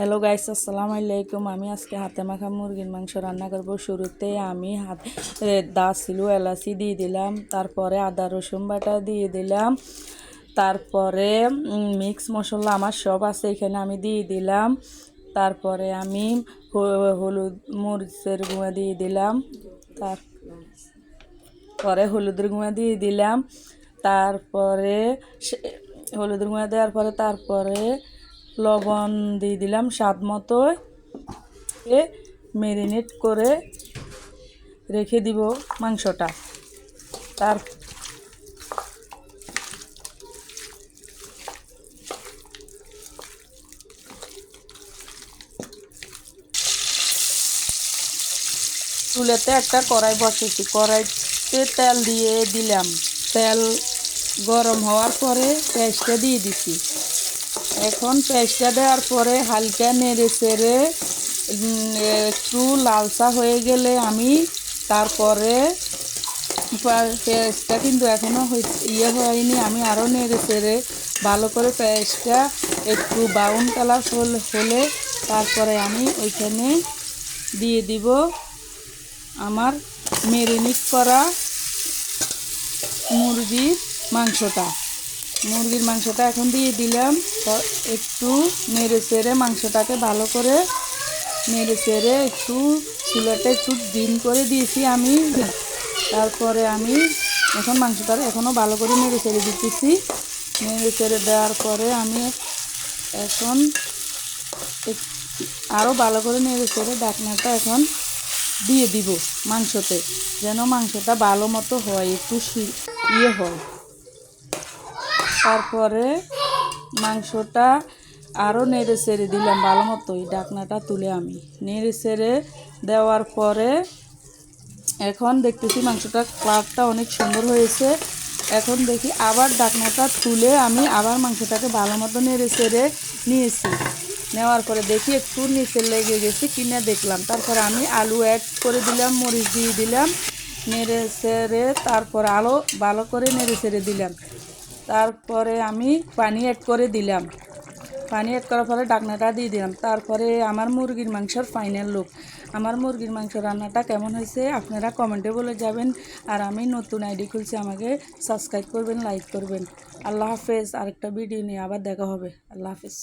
Hello guys আসসালামু আলাইকুম। আমি আজকে হাতে মাখা মুরগির মাংস রান্না করব। শুরুতে আমি হাত দাসিলু এলাচি দিয়ে দিলাম। তারপরে আদা, রসুন বাটা দিয়ে দিলাম। তারপরে মিক্স মশলা আমার সব আছে, এখানে আমি দিয়ে দিলাম। তারপরে আমি হলুদ মরিচের গুঁড়া দিয়ে দিলাম। তার পরে হলুদের গুঁড়া দিয়ে দিলাম। তারপরে হলুদের গুঁড়া দেওয়ার পরে তারপরে লবণ দিয়ে দিলাম স্বাদ মতো এ ম্যারিনেট করে রেখে দিব মাংসটা। তার চুলেতে একটা কড়াই বসেছি। কড়াইতে তেল দিয়ে দিলাম। তেল গরম হওয়ার পরে পেঁয়াজটা দিয়ে দিছি। এখন পেঁয়াজটা দেওয়ার পরে হালকা নেড়ে চেড়ে একটু লালসা হয়ে গেলে আমি তারপরে পেঁয়াজটা কিন্তু এখনও ইয়ে হয়নি, আমি আরও নেড়ে চেড়ে ভালো করে পেঁয়াজটা একটু ব্রাউন কালার হলে তারপরে আমি ওইখানে দিয়ে দিব আমার মেরিনেট করা মুরগির মাংসটা। মুরগির মাংসটা এখন দিয়ে দিলাম। তো একটু নেড়ে চেড়ে মাংসটাকে ভালো করে নেড়ে চেড়ে একটু চুলাটা একটু ডিম করে দিয়েছি আমি। তারপরে আমি এখন মাংসটা এখনও ভালো করে নেড়ে চেড়ে দিতেছি। নেড়ে চেড়ে দেওয়ার পরে আমি এখন আরও ভালো করে নেড়ে চেড়ে ডাকনাটা এখন দিয়ে দিব মাংসতে, যেন মাংসটা ভালো মতো হয়, একটু ইয়ে হয়। তারপরে মাংসটা আরও নেড়ে চেড়ে দিলাম ভালো মতো। মতোই ডাকনাটা তুলে আমি। নেড়ে চেড়ে দেওয়ার পরে এখন দেখতেছি মাংসটা ক্লাবটা অনেক সুন্দর হয়েছে। এখন দেখি আবার ডাকনাটা তুলে আমি আবার মাংসটাকে ভালো মতো নেড়ে চেড়ে নিয়েছি। নেওয়ার পরে দেখি একটু নিচে লেগে গেছে কিনে দেখলাম। তারপরে আমি আলু অ্যাড করে দিলাম, মরিচ দিয়ে দিলাম, নেড়ে চেড়ে তারপর আলো ভালো করে নেড়ে চেড়ে দিলাম। তারপরে আমি পানি অ্যাড করে দিলাম। পানি অ্যাড করার পরে ডাকনাটা দিয়ে দিলাম। তারপরে আমার মুরগির মাংসর ফাইনাল লুক আমার মুরগির মাংস রান্নাটা কেমন হয়েছে আপনারা কমেন্টে বলে যাবেন। আর আমি নতুন আইডি খুলছি, আমাকে সাবস্ক্রাইব করবেন লাইক করবেন। আল্লাহ হাফেজ, আরেকটা ভিডিও নিয়ে আবার দেখা হবে। আল্লাহ হাফেজ।